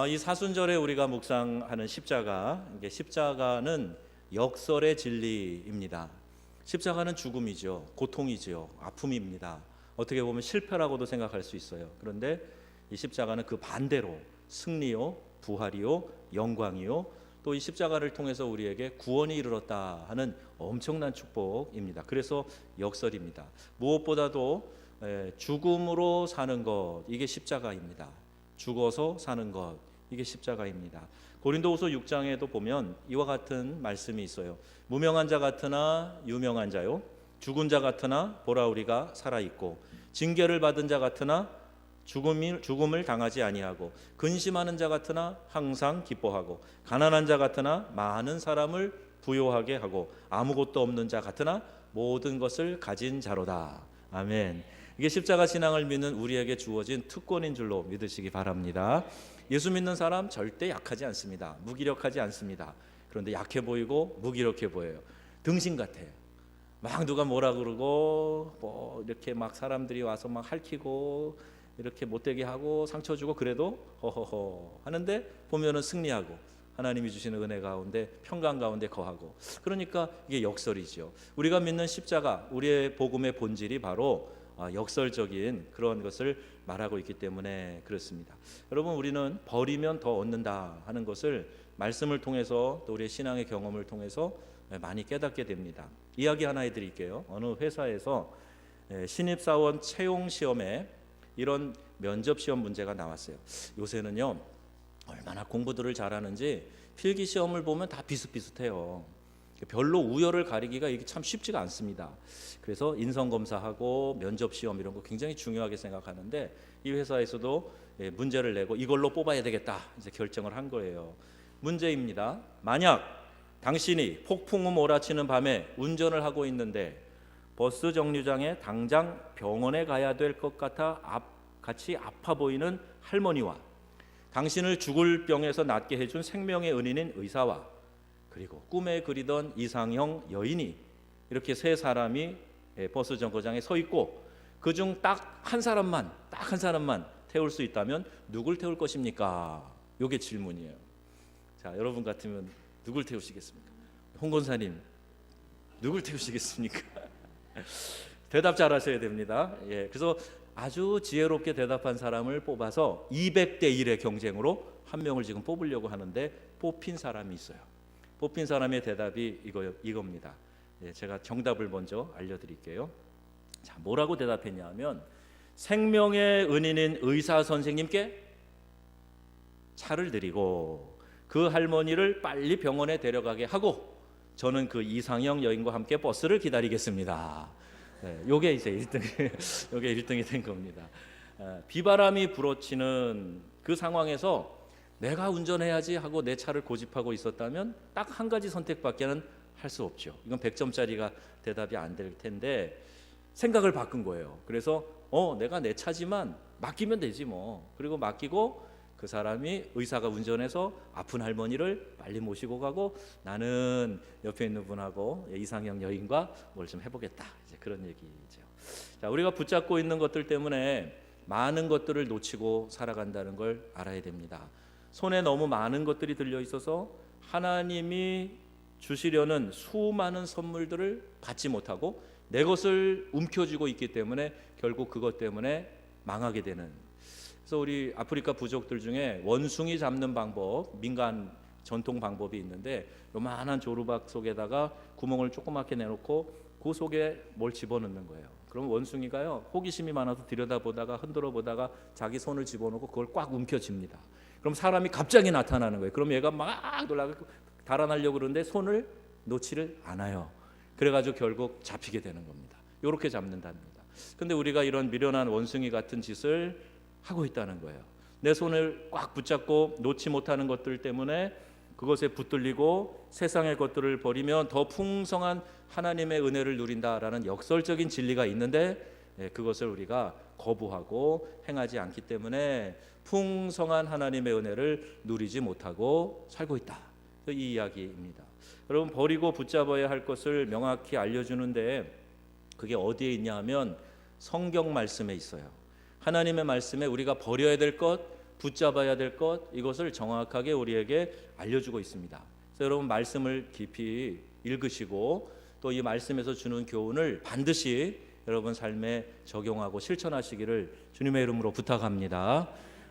아, 이 사순절에 우리가 묵상하는 십자가, 십자가는 역설의 진리입니다. 십자가는 죽음이죠, 고통이죠, 아픔입니다. 어떻게 보면 실패라고도 생각할 수 있어요. 그런데 이 십자가는 그 반대로 승리요, 부활이요, 영광이요, 또 이 십자가를 통해서 우리에게 구원이 이르렀다 하는 엄청난 축복입니다. 그래서 역설입니다. 무엇보다도 에, 죽음으로 사는 것 이게 십자가입니다. 죽어서 사는 것 이게 십자가입니다. 고린도후서 6장에도 보면 이와 같은 말씀이 있어요. 무명한 자 같으나 유명한 자요 죽은 자 같으나 보라 우리가 살아 있고 징계를 받은 자 같으나 죽음을 죽음을 당하지 아니하고 근심하는 자 같으나 항상 기뻐하고 가난한 자 같으나 많은 사람을 부요하게 하고 아무것도 없는 자 같으나 모든 것을 가진 자로다. 아멘. 이게 십자가 신앙을 믿는 우리에게 주어진 특권인 줄로 믿으시기 바랍니다. 예수 믿는 사람 절대 약하지 않습니다. 무기력하지 않습니다. 그런데 약해 보이고 무기력해 보여요. 등신 같아요. 막 누가 뭐라 그러고 뭐 이렇게 막 사람들이 와서 막 핥히고 이렇게 못되게 하고 상처 주고 그래도 허허허 하는데 보면은 승리하고 하나님이 주시는 은혜 가운데 평강 가운데 거하고 그러니까 이게 역설이죠. 우리가 믿는 십자가 우리의 복음의 본질이 바로 아, 역설적인 그런 것을 말하고 있기 때문에 그렇습니다. 여러분 우리는 버리면 더 얻는다 하는 것을 말씀을 통해서 또 우리의 신앙의 경험을 통해서 많이 깨닫게 됩니다. 이야기 하나 해드릴게요. 어느 회사에서 신입 사원 채용 시험에 이런 면접 시험 문제가 나왔어요. 요새는요 얼마나 공부들을 잘하는지 필기 시험을 보면 다 비슷비슷해요. 별로 우열을 가리기가 이게 참 쉽지가 않습니다. 그래서 인성 검사하고 면접 시험 이런 거 굉장히 중요하게 생각하는데 이 회사에서도 예, 문제를 내고 이걸로 뽑아야 되겠다 이제 결정을 한 거예요. 문제입니다. 만약 당신이 폭풍우 몰아치는 밤에 운전을 하고 있는데 버스 정류장에 당장 병원에 가야 될 것 같아 앞, 같이 아파 보이는 할머니와 당신을 죽을 병에서 낫게 해준 생명의 은인인 의사와 그리고 꿈에 그리던 이상형 여인이 이렇게 세 사람이 예, 버스 정거장에 서 있고 그 중 딱 한 사람만 딱 한 사람만 태울 수 있다면 누굴 태울 것입니까? 요게 질문이에요. 자, 여러분 같으면 누굴 태우시겠습니까? 홍 권사님 누굴 태우시겠습니까? 대답 잘 하셔야 됩니다. 예, 그래서 아주 지혜롭게 대답한 사람을 뽑아서 200대 1의 경쟁으로 한 명을 지금 뽑으려고 하는데 뽑힌 사람이 있어요. 뽑힌 사람의 대답이 이거 이겁니다. 예, 제가 정답을 먼저 알려드릴게요. 자, 뭐라고 대답했냐면 생명의 은인인 의사 선생님께 차를 드리고 그 할머니를 빨리 병원에 데려가게 하고 저는 그 이상형 여인과 함께 버스를 기다리겠습니다. 네, 요게 이제 1등, 요게 1등이 된 겁니다. 아, 비바람이 불어치는 그 상황에서 내가 운전해야지 하고 내 차를 고집하고 있었다면 딱 한 가지 선택밖에는 할 수 없죠. 이건 100점짜리가 대답이 안 될 텐데 생각을 바꾼 거예요. 그래서 어 내가 내 차지만 맡기면 되지 뭐. 그리고 맡기고 그 사람이 의사가 운전해서 아픈 할머니를 빨리 모시고 가고 나는 옆에 있는 분하고 이상형 여인과 뭘 좀 해보겠다. 이제 그런 얘기죠. 자, 우리가 붙잡고 있는 것들 때문에 많은 것들을 놓치고 살아간다는 걸 알아야 됩니다. 손에 너무 많은 것들이 들려 있어서 하나님이 주시려는 수많은 선물들을 받지 못하고 내 것을 움켜쥐고 있기 때문에 결국 그것 때문에 망하게 되는 그래서 우리 아프리카 부족들 중에 원숭이 잡는 방법, 민간 전통 방법이 있는데 요만한 조르박 속에다가 구멍을 조그맣게 내놓고 그 속에 뭘 집어넣는 거예요. 그럼 원숭이가요 호기심이 많아서 들여다보다가 흔들어 보다가 자기 손을 집어넣고 그걸 꽉 움켜쥡니다. 그럼 사람이 갑자기 나타나는 거예요. 그럼 얘가 막 놀라고 달아나려고 그러는데 손을 놓지를 않아요. 그래가지고 결국 잡히게 되는 겁니다. 이렇게 잡는답니다. 근데 우리가 이런 미련한 원숭이 같은 짓을 하고 있다는 거예요. 내 손을 꽉 붙잡고 놓지 못하는 것들 때문에 그것에 붙들리고 세상의 것들을 버리면 더 풍성한 하나님의 은혜를 누린다라는 역설적인 진리가 있는데 예, 그것을 우리가 거부하고 행하지 않기 때문에 풍성한 하나님의 은혜를 누리지 못하고 살고 있다. 이 이야기입니다. 여러분 버리고 붙잡아야 할 것을 명확히 알려주는데 그게 어디에 있냐 하면 성경 말씀에 있어요. 하나님의 말씀에 우리가 버려야 될 것, 붙잡아야 될 것 이것을 정확하게 우리에게 알려주고 있습니다. 그래서 여러분 말씀을 깊이 읽으시고 또 이 말씀에서 주는 교훈을 반드시 여러분 삶에 적용하고 실천하시기를 주님의 이름으로 부탁합니다.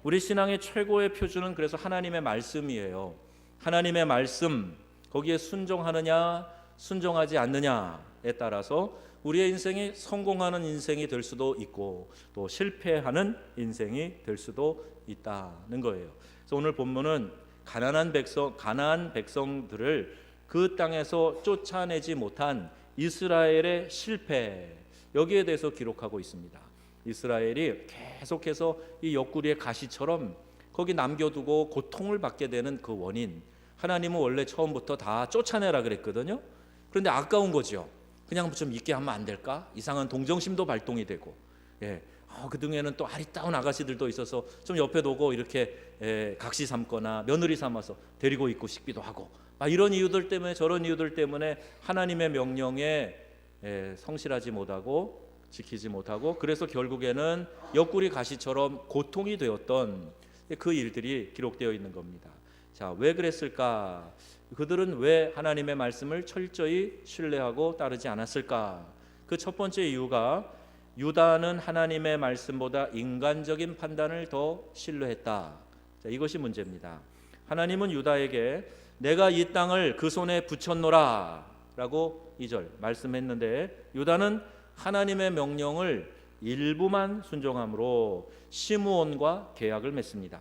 우리 신앙의 최고의 표준은 그래서 하나님의 말씀이에요. 하나님의 말씀 거기에 순종하느냐 순종하지 않느냐에 따라서 우리의 인생이 성공하는 인생이 될 수도 있고 또 실패하는 인생이 될 수도 있다는 거예요. 그래서 오늘 본문은 가난한 백성 가나안 백성들을 그 땅에서 쫓아내지 못한 이스라엘의 실패 여기에 대해서 기록하고 있습니다. 이스라엘이 계속해서 이 옆구리의 가시처럼 거기 남겨두고 고통을 받게 되는 그 원인 하나님은 원래 처음부터 다 쫓아내라 그랬거든요. 그런데 아까운 거죠. 그냥 좀 있게 하면 안 될까? 이상한 동정심도 발동이 되고, 예, 어, 그 등에는 또 아리따운 아가씨들도 있어서 좀 옆에 두고 이렇게 예, 각시 삼거나 며느리 삼아서 데리고 있고 싶기도 하고, 아, 이런 이유들 때문에 저런 이유들 때문에 하나님의 명령에 예, 성실하지 못하고 지키지 못하고, 그래서 결국에는 옆구리 가시처럼 고통이 되었던 그 일들이 기록되어 있는 겁니다. 자, 왜 그랬을까? 그들은 왜 하나님의 말씀을 철저히 신뢰하고 따르지 않았을까? 그 첫 번째 이유가 유다는 하나님의 말씀보다 인간적인 판단을 더 신뢰했다. 자, 이것이 문제입니다. 하나님은 유다에게 내가 이 땅을 그 손에 붙였노라라고 2절 말씀했는데 유다는 하나님의 명령을 일부만 순종함으로 시므온과 계약을 맺습니다.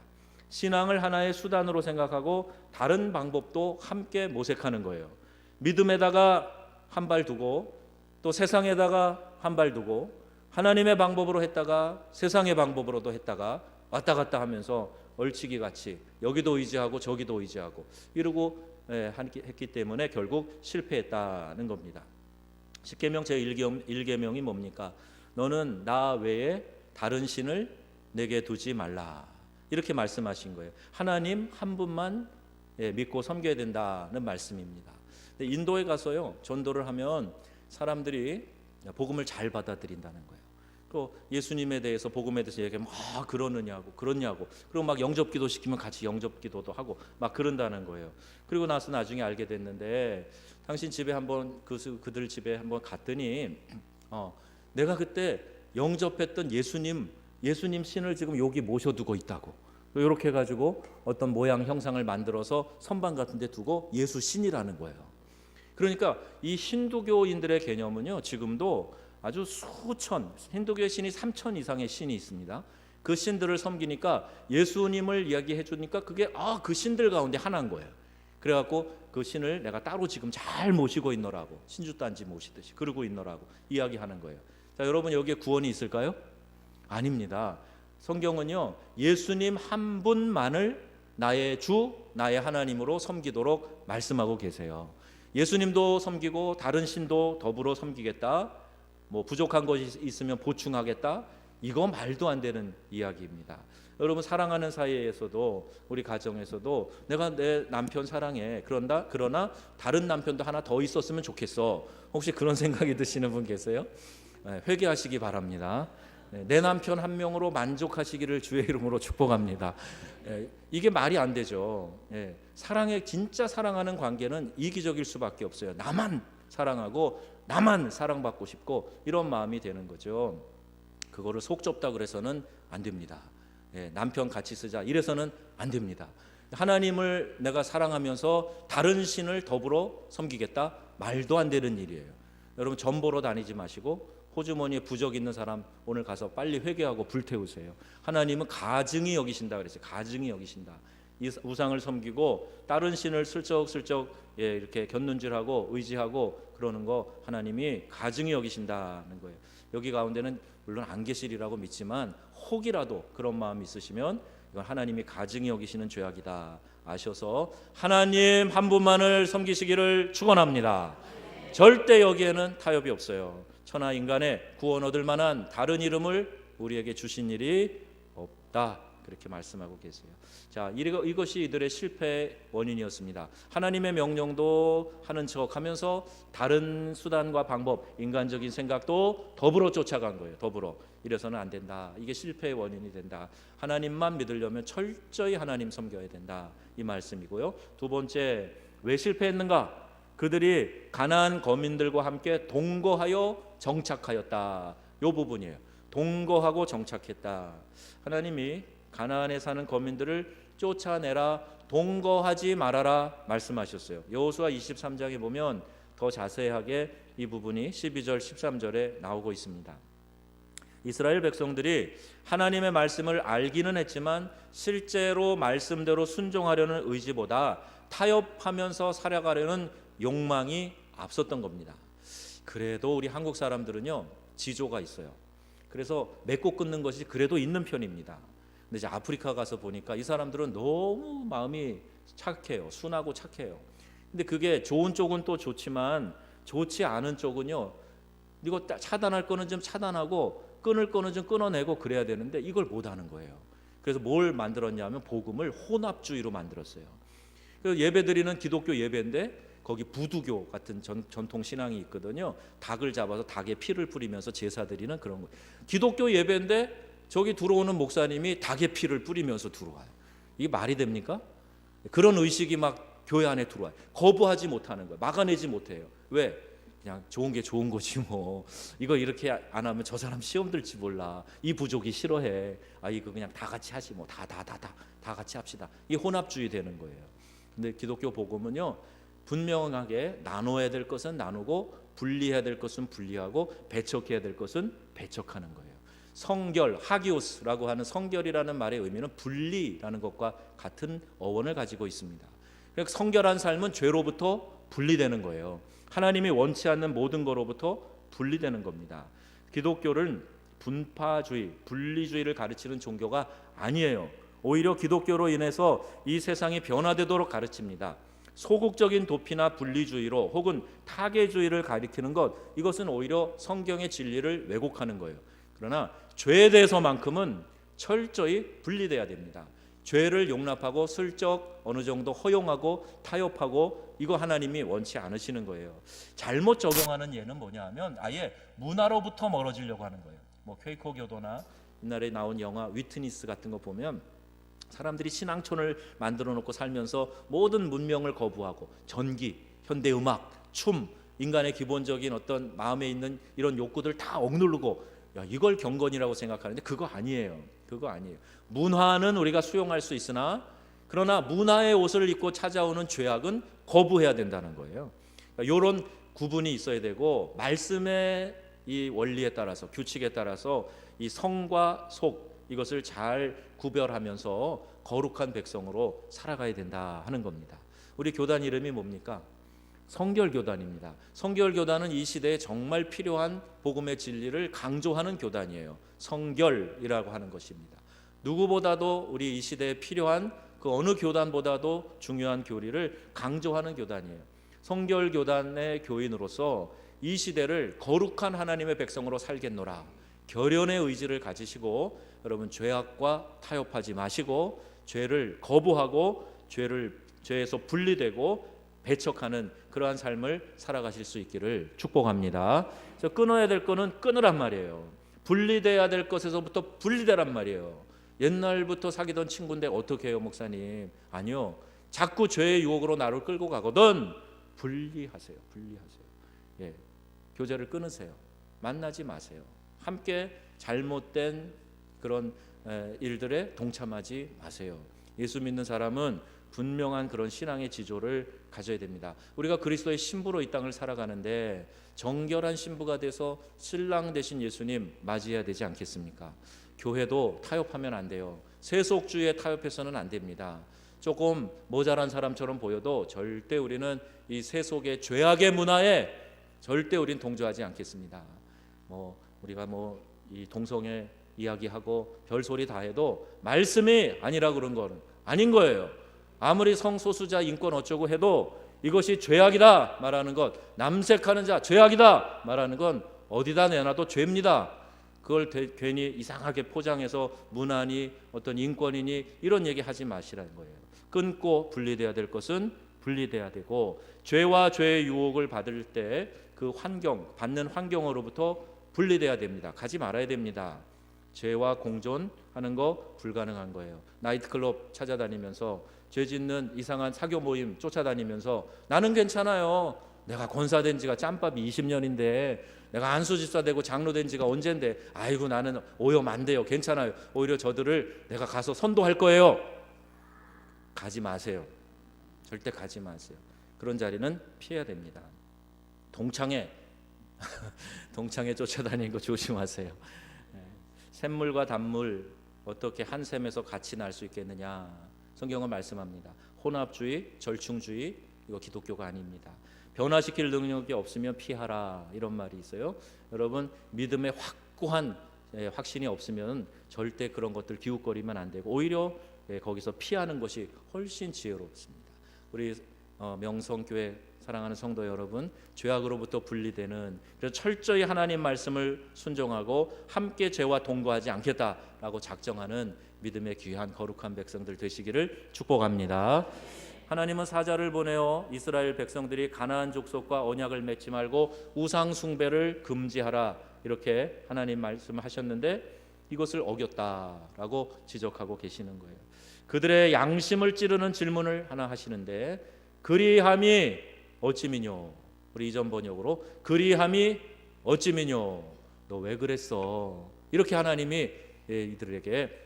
신앙을 하나의 수단으로 생각하고 다른 방법도 함께 모색하는 거예요. 믿음에다가 한 발 두고 또 세상에다가 한 발 두고 하나님의 방법으로 했다가 세상의 방법으로도 했다가 왔다 갔다 하면서 얼치기 같이 여기도 의지하고 저기도 의지하고 이러고 예, 했기 때문에 결국 실패했다는 겁니다. 십계명 제 1계명이 뭡니까? 너는 나 외에 다른 신을 내게 두지 말라. 이렇게 말씀하신 거예요. 하나님 한 분만 예, 믿고 섬겨야 된다는 말씀입니다. 인도에 가서요 전도를 하면 사람들이 복음을 잘 받아들인다는 거예요. 또 예수님에 대해서 복음에 대해서 얘기하면 아 그러느냐고 그렇냐고 그리고 막 영접기도 시키면 같이 영접기도도 하고 막 그런다는 거예요. 그리고 나서 나중에 알게 됐는데 당신 집에 한번 그 그들 집에 한번 갔더니 어 내가 그때 영접했던 예수님 예수님 신을 지금 여기 모셔두고 있다고. 이렇게 해가지고 어떤 모양 형상을 만들어서 선반 같은데 두고 예수 신이라는 거예요. 그러니까 이 힌두교인들의 개념은요 지금도 아주 수천 힌두교의 신이 3천 이상의 신이 있습니다. 그 신들을 섬기니까 예수님을 이야기해 주니까 그게 아 그 신들 가운데 하나인 거예요. 그래갖고 그 신을 내가 따로 지금 잘 모시고 있노라고 신주단지 모시듯이 그러고 있노라고 이야기하는 거예요. 자 여러분 여기에 구원이 있을까요? 아닙니다. 성경은요 예수님 한 분만을 나의 주 나의 하나님으로 섬기도록 말씀하고 계세요. 예수님도 섬기고 다른 신도 더불어 섬기겠다. 뭐 부족한 것이 있으면 보충하겠다. 이거 말도 안 되는 이야기입니다. 여러분 사랑하는 사이에서도 우리 가정에서도 내가 내 남편 사랑해. 그런다 그러나 다른 남편도 하나 더 있었으면 좋겠어. 혹시 그런 생각이 드시는 분 계세요? 네, 회개하시기 바랍니다. 네, 내 남편 한 명으로 만족하시기를 주의 이름으로 축복합니다. 예, 이게 말이 안 되죠. 예, 사랑의 진짜 사랑하는 관계는 이기적일 수밖에 없어요. 나만 사랑하고 나만 사랑받고 싶고 이런 마음이 되는 거죠. 그거를 속 좁다 그래서는 안 됩니다. 예, 남편 같이 쓰자 이래서는 안 됩니다. 하나님을 내가 사랑하면서 다른 신을 더불어 섬기겠다 말도 안 되는 일이에요. 여러분 전 보러 다니지 마시고 호주머니에 부적 있는 사람 오늘 가서 빨리 회개하고 불태우세요. 하나님은 가증이 여기신다 그랬어요. 가증이 여기신다. 이 우상을 섬기고 다른 신을 슬쩍슬쩍 예, 이렇게 곁눈질하고 의지하고 그러는 거 하나님이 가증이 여기신다는 거예요. 여기 가운데는 물론 안 계시리라고 믿지만 혹이라도 그런 마음이 있으시면 이건 하나님이 가증이 여기시는 죄악이다 아셔서 하나님 한 분만을 섬기시기를 축원합니다. 절대 여기에는 타협이 없어요. 천하 인간의 구원 얻을 만한 다른 이름을 우리에게 주신 일이 없다. 그렇게 말씀하고 계세요. 자, 이것이 이들의 실패 원인이었습니다. 하나님의 명령도 하는 척하면서 다른 수단과 방법, 인간적인 생각도 더불어 쫓아간 거예요. 더불어 이래서는 안 된다. 이게 실패의 원인이 된다. 하나님만 믿으려면 철저히 하나님 섬겨야 된다. 이 말씀이고요. 두 번째 왜 실패했는가? 그들이 가나안 거민들과 함께 동거하여 정착하였다. 요 부분이에요. 동거하고 정착했다. 하나님이 가나안에 사는 거민들을 쫓아내라 동거하지 말아라 말씀하셨어요. 여호수아 23장에 보면 더 자세하게 이 부분이 12절 13절에 나오고 있습니다. 이스라엘 백성들이 하나님의 말씀을 알기는 했지만 실제로 말씀대로 순종하려는 의지보다 타협하면서 살아가려는 욕망이 앞섰던 겁니다. 그래도 우리 한국 사람들은요 지조가 있어요. 그래서 맺고 끊는 것이 그래도 있는 편입니다. 근데 이제 아프리카 가서 보니까 이 사람들은 너무 마음이 착해요. 순하고 착해요. 근데 그게 좋은 쪽은 또 좋지만 좋지 않은 쪽은요. 이거 따- 차단할 거는 좀 차단하고 끊을 거는 좀 끊어내고 그래야 되는데 이걸 못 하는 거예요. 그래서 뭘 만들었냐면 복음을 혼합주의로 만들었어요. 그 예배드리는 기독교 예배인데 거기 부두교 같은 전, 전통 신앙이 있거든요. 닭을 잡아서 닭의 피를 뿌리면서 제사 드리는 그런 거. 기독교 예배인데 저기 들어오는 목사님이 닭의 피를 뿌리면서 들어와요. 이게 말이 됩니까? 그런 의식이 막 교회 안에 들어와요. 거부하지 못하는 거예요. 막아내지 못해요. 왜? 그냥 좋은 게 좋은 거지 뭐. 이거 이렇게 안 하면 저 사람 시험 들지 몰라. 이 부족이 싫어해. 아 이거 그냥 다 같이 하지 뭐. 다 다 다 다 다 같이 합시다. 이 혼합주의 되는 거예요. 근데 기독교 복음은요. 분명하게 나눠야 될 것은 나누고 분리해야 될 것은 분리하고 배척해야 될 것은 배척하는 거예요. 성결 하기오스라고 하는 성결이라는 말의 의미는 분리라는 것과 같은 어원을 가지고 있습니다. 그러니까 성결한 삶은 죄로부터 분리되는 거예요. 하나님이 원치 않는 모든 거로부터 분리되는 겁니다. 기독교는 분파주의, 분리주의를 가르치는 종교가 아니에요. 오히려 기독교로 인해서 이 세상이 변화되도록 가르칩니다. 소극적인 도피나 분리주의로 혹은 타계주의를 가리키는 것 이것은 오히려 성경의 진리를 왜곡하는 거예요. 그러나 죄에 대해서만큼은 철저히 분리돼야 됩니다. 죄를 용납하고 슬쩍 어느 정도 허용하고 타협하고 이거 하나님이 원치 않으시는 거예요. 잘못 적용하는 예는 뭐냐 하면 아예 문화로부터 멀어지려고 하는 거예요. 뭐 퀘이커 교도나 옛날에 나온 영화 위트니스 같은 거 보면 사람들이 신앙촌을 만들어 놓고 살면서 모든 문명을 거부하고 전기, 현대 음악, 춤, 인간의 기본적인 어떤 마음에 있는 이런 욕구들 다 억누르고 야, 이걸 경건이라고 생각하는데 그거 아니에요. 그거 아니에요. 문화는 우리가 수용할 수 있으나 그러나 문화의 옷을 입고 찾아오는 죄악은 거부해야 된다는 거예요. 이런 구분이 있어야 되고 말씀의 이 원리에 따라서 규칙에 따라서 이 성과 속 이것을 잘 구별하면서 거룩한 백성으로 살아가야 된다 하는 겁니다. 우리 교단 이름이 뭡니까? 성결 교단입니다. 성결 교단은 이 시대에 정말 필요한 복음의 진리를 강조하는 교단이에요. 성결이라고 하는 것입니다. 누구보다도 우리 이 시대에 필요한 그 어느 교단보다도 중요한 교리를 강조하는 교단이에요. 성결 교단의 교인으로서 이 시대를 거룩한 하나님의 백성으로 살겠노라. 결연의 의지를 가지시고 여러분 죄악과 타협하지 마시고 죄를 거부하고 죄를 죄에서 분리되고 배척하는 그러한 삶을 살아가실 수 있기를 축복합니다. 저 끊어야 될 거는 끊으란 말이에요. 분리돼야 될 것에서부터 분리되란 말이에요. 옛날부터 사귀던 친구인데 어떻게 해요, 목사님? 아니요. 자꾸 죄의 유혹으로 나를 끌고 가거든 분리하세요. 분리하세요. 예. 교제를 끊으세요. 만나지 마세요. 함께 잘못된 그런 에, 일들에 동참하지 마세요. 예수 믿는 사람은 분명한 그런 신앙의 지조를 가져야 됩니다. 우리가 그리스도의 신부로 이 땅을 살아가는데 정결한 신부가 돼서 신랑 되신 예수님 맞이해야 되지 않겠습니까? 교회도 타협하면 안 돼요. 세속주의에 타협해서는 안 됩니다. 조금 모자란 사람처럼 보여도 절대 우리는 이 세속의 죄악의 문화에 절대 우린 동조하지 않겠습니다. 뭐 우리가 뭐 이 동성애 이야기하고 별 소리 다 해도 말씀이 아니라 그런 거는 아닌 거예요. 아무리 성소수자 인권 어쩌고 해도 이것이 죄악이다 말하는 것, 남색하는 자 죄악이다 말하는 건 어디다 내놔도 죄입니다. 그걸 대, 괜히 이상하게 포장해서 문화니 어떤 인권이니 이런 얘기 하지 마시라는 거예요. 끊고 분리돼야 될 것은 분리돼야 되고 죄와 죄의 유혹을 받을 때 그 환경 받는 환경으로부터 분리돼야 됩니다. 가지 말아야 됩니다. 죄와 공존하는 거 불가능한 거예요. 나이트클럽 찾아다니면서 죄 짓는 이상한 사교 모임 쫓아다니면서 나는 괜찮아요. 내가 권사된 지가 짬밥이 20년인데 내가 안수집사 되고 장로 된 지가 언젠데 아이고 나는 오염 안 돼요. 괜찮아요. 오히려 저들을 내가 가서 선도할 거예요. 가지 마세요. 절대 가지 마세요. 그런 자리는 피해야 됩니다. 동창회 동창회 쫓아다니는 거 조심하세요. 예. 샘물과 단물 어떻게 한 샘에서 같이 날 수 있겠느냐? 성경은 말씀합니다. 혼합주의, 절충주의 이거 기독교가 아닙니다. 변화시킬 능력이 없으면 피하라 이런 말이 있어요. 여러분 믿음의 확고한 예, 확신이 없으면 절대 그런 것들 기웃거리면 안 되고 오히려 예, 거기서 피하는 것이 훨씬 지혜롭습니다. 우리 어, 명성교회 사랑하는 성도 여러분, 죄악으로부터 분리되는 그래서 철저히 하나님 말씀을 순종하고 함께 죄와 동거하지 않겠다라고 작정하는 믿음의 귀한 거룩한 백성들 되시기를 축복합니다. 하나님은 사자를 보내어 이스라엘 백성들이 가나안 족속과 언약을 맺지 말고 우상 숭배를 금지하라 이렇게 하나님 말씀하셨는데 이것을 어겼다라고 지적하고 계시는 거예요. 그들의 양심을 찌르는 질문을 하나 하시는데 그리함이 어찌미뇨 우리 이전 번역으로 그리함이 어찌미뇨 너 왜 그랬어 이렇게 하나님이 예, 이들에게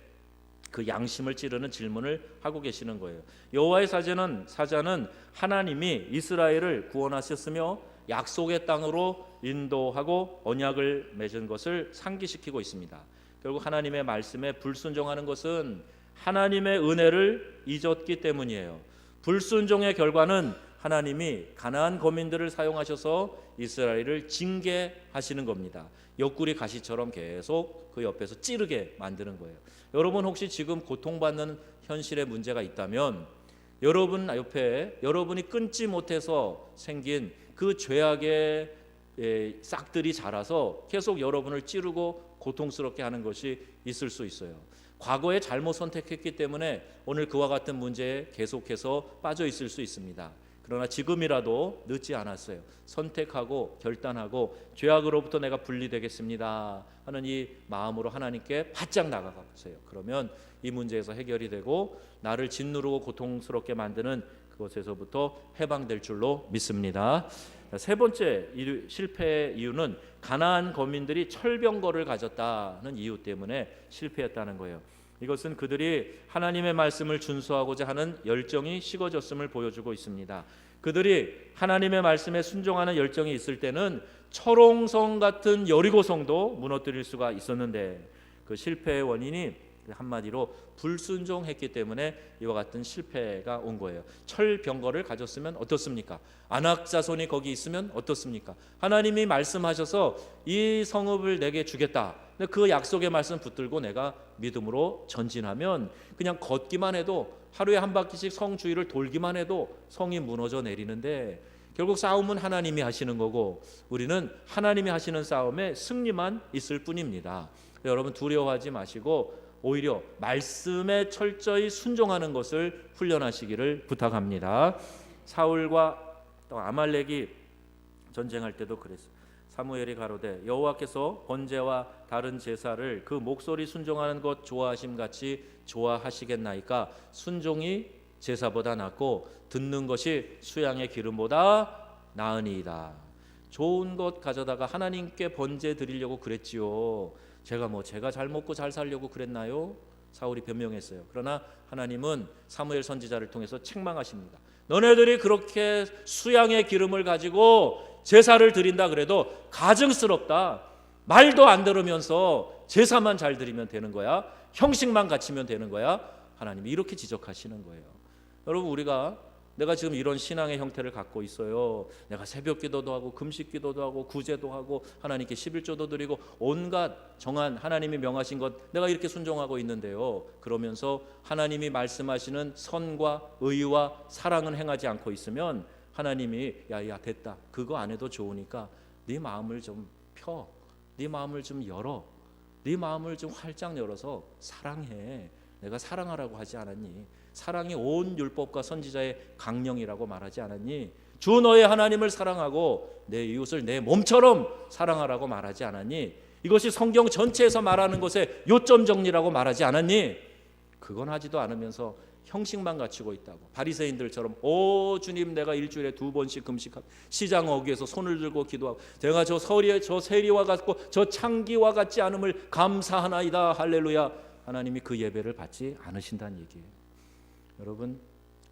그 양심을 찌르는 질문을 하고 계시는 거예요. 여호와의 사자는 사자는 하나님이 이스라엘을 구원하셨으며 약속의 땅으로 인도하고 언약을 맺은 것을 상기시키고 있습니다. 결국 하나님의 말씀에 불순종하는 것은 하나님의 은혜를 잊었기 때문이에요. 불순종의 결과는 하나님이 가나안 거민들을 사용하셔서 이스라엘을 징계하시는 겁니다. 옆구리 가시처럼 계속 그 옆에서 찌르게 만드는 거예요. 여러분 혹시 지금 고통받는 현실에 문제가 있다면 여러분 옆에 여러분이 끊지 못해서 생긴 그 죄악의 예, 싹들이 자라서 계속 여러분을 찌르고 고통스럽게 하는 것이 있을 수 있어요. 과거에 잘못 선택했기 때문에 오늘 그와 같은 문제에 계속해서 빠져 있을 수 있습니다. 그러나 지금이라도 늦지 않았어요. 선택하고 결단하고 죄악으로부터 내가 분리되겠습니다 하는 이 마음으로 하나님께 바짝 나가세요. 그러면 이 문제에서 해결이 되고 나를 짓누르고 고통스럽게 만드는 그것에서부터 해방될 줄로 믿습니다. 세 번째 실패의 이유는 가나안 거민들이 철병거를 가졌다는 이유 때문에 실패했다는 거예요. 이것은 그들이 하나님의 말씀을 준수하고자 하는 열정이 식어졌음을 보여주고 있습니다. 그들이 하나님의 말씀에 순종하는 열정이 있을 때는 철옹성 같은 여리고성도 무너뜨릴 수가 있었는데 그 실패의 원인이 한마디로 불순종했기 때문에 이와 같은 실패가 온 거예요. 철병거를 가졌으면 어떻습니까? 안악자손이 거기 있으면 어떻습니까? 하나님이 말씀하셔서 이 성읍을 내게 주겠다. 근데 그 약속의 말씀 붙들고 내가 믿음으로 전진하면 그냥 걷기만 해도 하루에 한 바퀴씩 성 주위를 돌기만 해도 성이 무너져 내리는데 결국 싸움은 하나님이 하시는 거고 우리는 하나님이 하시는 싸움에 승리만 있을 뿐입니다. 여러분 두려워하지 마시고 오히려 말씀에 철저히 순종하는 것을 훈련하시기를 부탁합니다. 사울과 또 아말렉이 전쟁할 때도 그랬어요. 사무엘이 가로되 여호와께서 번제와 다른 제사를 그 목소리 순종하는 것 좋아하심 같이 좋아하시겠나이까 순종이 제사보다 낫고 듣는 것이 수양의 기름보다 나으니이다. 좋은 것 가져다가 하나님께 번제 드리려고 그랬지요. 제가 뭐 제가 잘 먹고 잘 살려고 그랬나요? 사울이 변명했어요. 그러나 하나님은 사무엘 선지자를 통해서 책망하십니다. 너네들이 그렇게 수양의 기름을 가지고 제사를 드린다 그래도 가증스럽다. 말도 안 들으면서 제사만 잘 드리면 되는 거야. 형식만 갖추면 되는 거야. 하나님이 이렇게 지적하시는 거예요. 여러분 우리가 내가 지금 이런 신앙의 형태를 갖고 있어요. 내가 새벽 기도도 하고 금식 기도도 하고 구제도 하고 하나님께 11조도 드리고 온갖 정한 하나님이 명하신 것 내가 이렇게 순종하고 있는데요. 그러면서 하나님이 말씀하시는 선과 의와 사랑은 행하지 않고 있으면 하나님이 야야 됐다. 그거 안 해도 좋으니까 네 마음을 좀 펴. 네 마음을 좀 열어. 네 마음을 좀 활짝 열어서 사랑해. 내가 사랑하라고 하지 않았니? 사랑이 온 율법과 선지자의 강령이라고 말하지 않았니? 주 너의 하나님을 사랑하고 내 이웃을 내 몸처럼 사랑하라고 말하지 않았니? 이것이 성경 전체에서 말하는 것의 요점 정리라고 말하지 않았니? 그건 하지도 않으면서 형식만 갖추고 있다고. 바리새인들처럼 오 주님 내가 일주일에 두 번씩 금식하고 시장 어귀에서 손을 들고 기도하고 내가 저 서리 저 세리와 같고 저 창기와 같지 않음을 감사하나이다. 할렐루야. 하나님이 그 예배를 받지 않으신다는 얘기예요. 여러분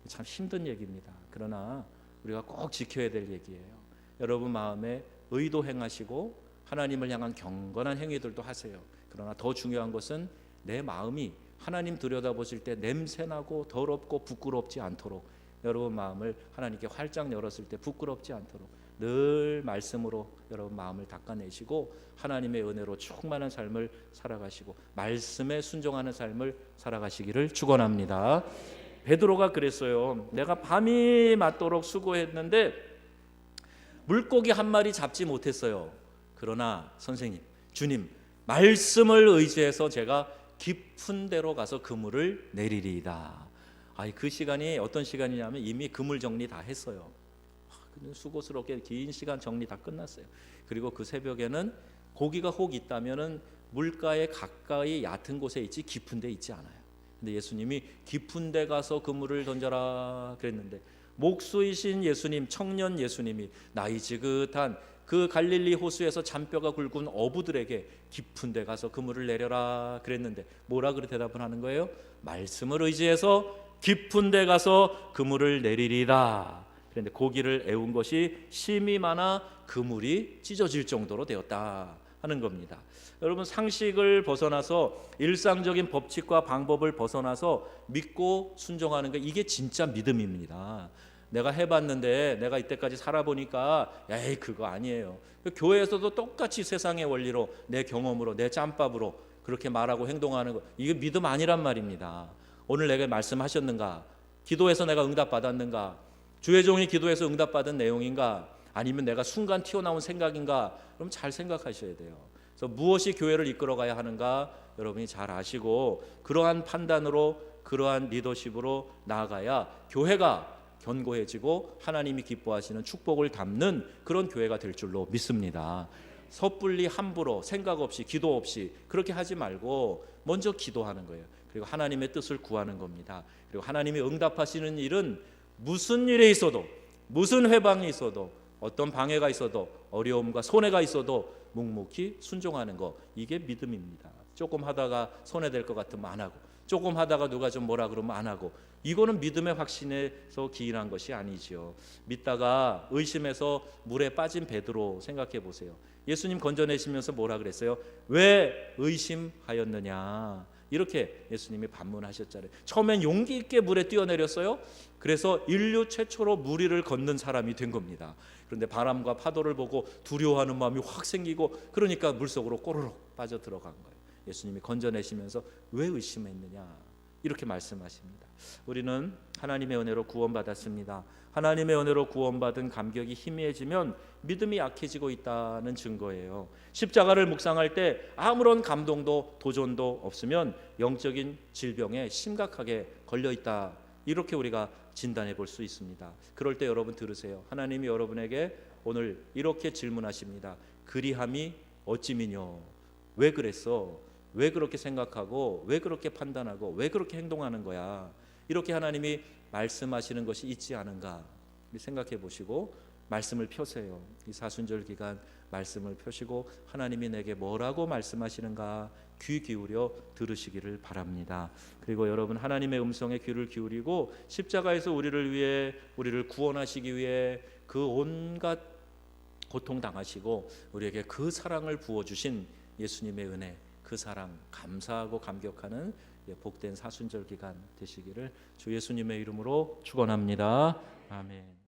참 힘든 얘기입니다. 그러나 우리가 꼭 지켜야 될 얘기예요. 여러분 마음에 의도 행하시고 하나님을 향한 경건한 행위들도 하세요. 그러나 더 중요한 것은 내 마음이 하나님 들여다보실 때 냄새나고 더럽고 부끄럽지 않도록 여러분 마음을 하나님께 활짝 열었을 때 부끄럽지 않도록 늘 말씀으로 여러분 마음을 닦아내시고 하나님의 은혜로 충만한 삶을 살아가시고 말씀에 순종하는 삶을 살아가시기를 축원합니다. 베드로가 그랬어요. 내가 밤이 맞도록 수고했는데 물고기 한 마리 잡지 못했어요. 그러나 선생님, 주님 말씀을 의지해서 제가 깊은 데로 가서 그물을 내리리이다. 아이 그 시간이 어떤 시간이냐면 이미 그물 정리 다 했어요. 아, 수고스럽게 긴 시간 정리 다 끝났어요. 그리고 그 새벽에는 고기가 혹 있다면은 물가에 가까이 얕은 곳에 있지 깊은 데 있지 않아요. 근데 예수님이 깊은 데 가서 그물을 던져라 그랬는데 목수이신 예수님 청년 예수님이 나이 지긋한 그 갈릴리 호수에서 잔뼈가 굵은 어부들에게 깊은 데 가서 그물을 내려라 그랬는데 뭐라 그래 대답을 하는 거예요? 말씀을 의지해서 깊은 데 가서 그물을 내리리라. 그런데 고기를 애운 것이 심이 많아 그물이 찢어질 정도로 되었다 하는 겁니다. 여러분 상식을 벗어나서 일상적인 법칙과 방법을 벗어나서 믿고 순종하는 게 이게 진짜 믿음입니다. 내가 해봤는데 내가 이때까지 살아보니까 에이 그거 아니에요. 교회에서도 똑같이 세상의 원리로 내 경험으로 내 짬밥으로 그렇게 말하고 행동하는 거 이게 믿음 아니란 말입니다. 오늘 내게 말씀하셨는가? 기도해서 내가 응답 받았는가? 주의 종이 기도해서 응답 받은 내용인가? 아니면 내가 순간 튀어나온 생각인가? 그럼 잘 생각하셔야 돼요. 그래서 무엇이 교회를 이끌어가야 하는가? 여러분이 잘 아시고 그러한 판단으로 그러한 리더십으로 나아가야 교회가 견고해지고 하나님이 기뻐하시는 축복을 담는 그런 교회가 될 줄로 믿습니다. 섣불리 함부로 생각 없이 기도 없이 그렇게 하지 말고 먼저 기도하는 거예요. 그리고 하나님의 뜻을 구하는 겁니다. 그리고 하나님이 응답하시는 일은 무슨 일에 있어도 무슨 회방이 있어도 어떤 방해가 있어도 어려움과 손해가 있어도 묵묵히 순종하는 거 이게 믿음입니다. 조금 하다가 손해될 것 같으면 안 하고 조금 하다가 누가 좀 뭐라 그러면 안 하고 이거는 믿음의 확신에서 기인한 것이 아니지요. 믿다가 의심해서 물에 빠진 베드로 생각해 보세요. 예수님 건져내시면서 뭐라 그랬어요? 왜 의심하였느냐? 이렇게 예수님이 반문하셨잖아요. 처음엔 용기 있게 물에 뛰어내렸어요. 그래서 인류 최초로 무리를 걷는 사람이 된 겁니다. 그런데 바람과 파도를 보고 두려워하는 마음이 확 생기고 그러니까 물속으로 꼬르륵 빠져 들어간 거예요. 예수님이 건져내시면서 왜 의심했느냐 이렇게 말씀하십니다. 우리는 하나님의 은혜로 구원받았습니다. 하나님의 은혜로 구원받은 감격이 희미해지면 믿음이 약해지고 있다는 증거예요. 십자가를 묵상할 때 아무런 감동도 도전도 없으면 영적인 질병에 심각하게 걸려 있다. 이렇게 우리가 진단해 볼 수 있습니다. 그럴 때 여러분 들으세요. 하나님이 여러분에게 오늘 이렇게 질문하십니다. 그리함이 어찌미뇨? 왜 그랬어? 왜 그렇게 생각하고 왜 그렇게 판단하고 왜 그렇게 행동하는 거야? 이렇게 하나님이 말씀하시는 것이 있지 않은가? 생각해 보시고 말씀을 펴세요. 이 사순절 기간 말씀을 펴시고 하나님이 내게 뭐라고 말씀하시는가 귀 기울여 들으시기를 바랍니다. 그리고 여러분 하나님의 음성에 귀를 기울이고 십자가에서 우리를 위해 우리를 구원하시기 위해 그 온갖 고통 당하시고 우리에게 그 사랑을 부어 주신 예수님의 은혜 그 사랑 감사하고 감격하는 예, 복된 사순절 기간 되시기를 주 예수님의 이름으로 축원합니다. 아멘.